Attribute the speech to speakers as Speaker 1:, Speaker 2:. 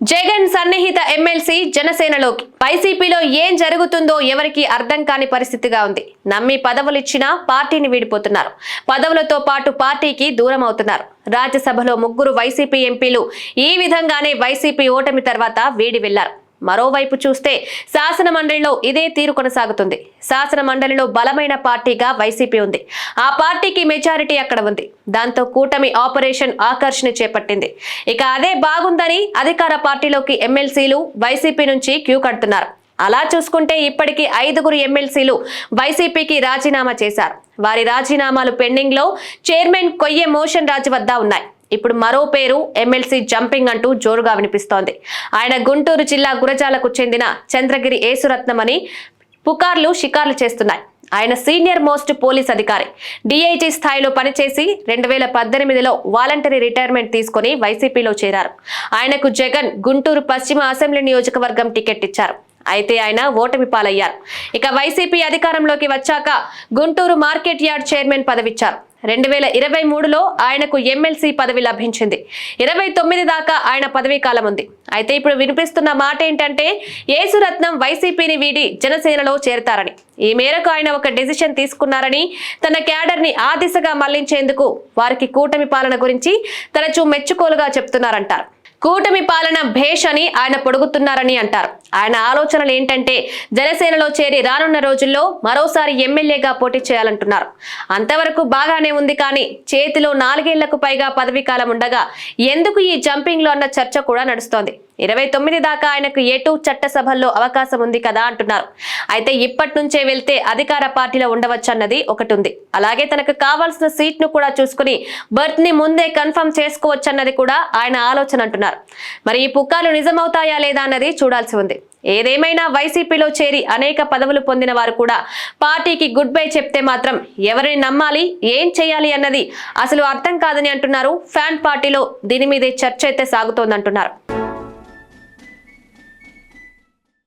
Speaker 1: జగన్ సన్నిహిత ఎమ్మెల్సీ జనసేనలోకి. వైసీపీలో ఏం జరుగుతుందో ఎవరికి అర్థం కాని పరిస్థితిగా ఉంది. నమ్మి పదవులిచ్చినా పార్టీని వీడిపోతున్నారు. పదవులతో పాటు పార్టీకి దూరం అవుతున్నారు. రాజ్యసభలో ముగ్గురు వైసీపీ ఎంపీలు ఈ విధంగానే వైసీపీ ఓటమి తర్వాత వీడి వెళ్ళారు మరోవైపు చూస్తే శాసన మండలిలో ఇదే తీరు కొనసాగుతుంది. శాసన మండలిలో బలమైన పార్టీగా వైసీపీ ఉంది. ఆ పార్టీకి మెజారిటీ అక్కడ ఉంది. దాంతో కూటమి ఆపరేషన్ ఆకర్షణ చేపట్టింది. ఇక అదే బాగుందని అధికార పార్టీలోకి ఎమ్మెల్సీలు వైసీపీ నుంచి క్యూ కడుతున్నారు. అలా చూసుకుంటే ఇప్పటికీ ఐదుగురు ఎమ్మెల్సీలు వైసీపీకి రాజీనామా చేశారు. వారి రాజీనామాలు పెండింగ్లో చైర్మన్ కొయ్యే మోషన్ రాజు వద్ద ఉన్నాయి. ఇప్పుడు మరో పేరు ఎమ్మెల్సీ జంపింగ్ అంటూ జోరుగా వినిపిస్తోంది. ఆయన గుంటూరు జిల్లా గురజాలకు చెందిన చంద్రగిరి ఏసురత్నం అని పుకార్లు షికార్లు చేస్తున్నాయి. ఆయన సీనియర్ మోస్ట్ పోలీస్ అధికారి. డిఐజీ స్థాయిలో పనిచేసి రెండు వేల పద్దెనిమిదిలో వాలంటరీ రిటైర్మెంట్ తీసుకుని వైసీపీలో చేరారు. ఆయనకు జగన్ గుంటూరు పశ్చిమ అసెంబ్లీ నియోజకవర్గం టికెట్ ఇచ్చారు. అయితే ఆయన ఓటమి పాలయ్యారు. ఇక వైసీపీ అధికారంలోకి వచ్చాక గుంటూరు మార్కెట్ యార్డ్ చైర్మన్ పదవిచ్చారు. రెండు వేల ఇరవై మూడులో ఆయనకు ఎమ్మెల్సీ పదవి లభించింది. ఇరవై తొమ్మిది దాకా ఆయన పదవీ కాలం ఉంది అయితే ఇప్పుడు వినిపిస్తున్న మాట ఏంటంటే యేసురత్నం వైసీపీని వీడి జనసేనలో చేరతారని. ఈ మేరకు ఆయన ఒక డెసిషన్ తీసుకున్నారని తన క్యాడర్ని ఆ దిశగా మళ్ళించేందుకు వారికి కూటమి పాలన గురించి తరచూ మెచ్చుకోలుగా చెప్తున్నారంటారు. కూటమి పాలన భేష్ అని ఆయన పొడుగుతున్నారని అంటారు. ఆయన ఆలోచనలు ఏంటంటే జనసేనలో చేరి రానున్న రోజుల్లో మరోసారి ఎమ్మెల్యేగా పోటీ చేయాలంటున్నారు. అంతవరకు బాగానే ఉంది కానీ చేతిలో నాలుగేళ్ళకు పైగా పదవీ కాలం ఉండగా ఎందుకు ఈ జంపింగ్లో అన్న చర్చ కూడా నడుస్తోంది. ఇరవై తొమ్మిది దాకా ఆయనకు ఎటు చట్టసభల్లో అవకాశం ఉంది కదా అంటున్నారు. అయితే ఇప్పటి నుంచే వెళ్తే అధికార పార్టీలో ఉండవచ్చన్నది ఒకటి ఉంది అలాగే తనకు కావాల్సిన సీట్ను కూడా చూసుకుని బర్త్ని ముందే కన్ఫర్మ్ చేసుకోవచ్చన్నది కూడా ఆయన ఆలోచన అంటున్నారు. మరి ఈ పుక్కాలు నిజమవుతాయా లేదా అన్నది చూడాల్సి ఉంది. ఏదేమైనా వైసీపీలో చేరి అనేక పదవులు పొందిన వారు కూడా పార్టీకి గుడ్ బై చెప్తే మాత్రం ఎవరిని నమ్మాలి ఏం చేయాలి అన్నది అసలు అర్థం కాదని అంటున్నారు. ఫ్యాన్ పార్టీలో దీని మీదే చర్చ అయితే సాగుతోందంటున్నారు.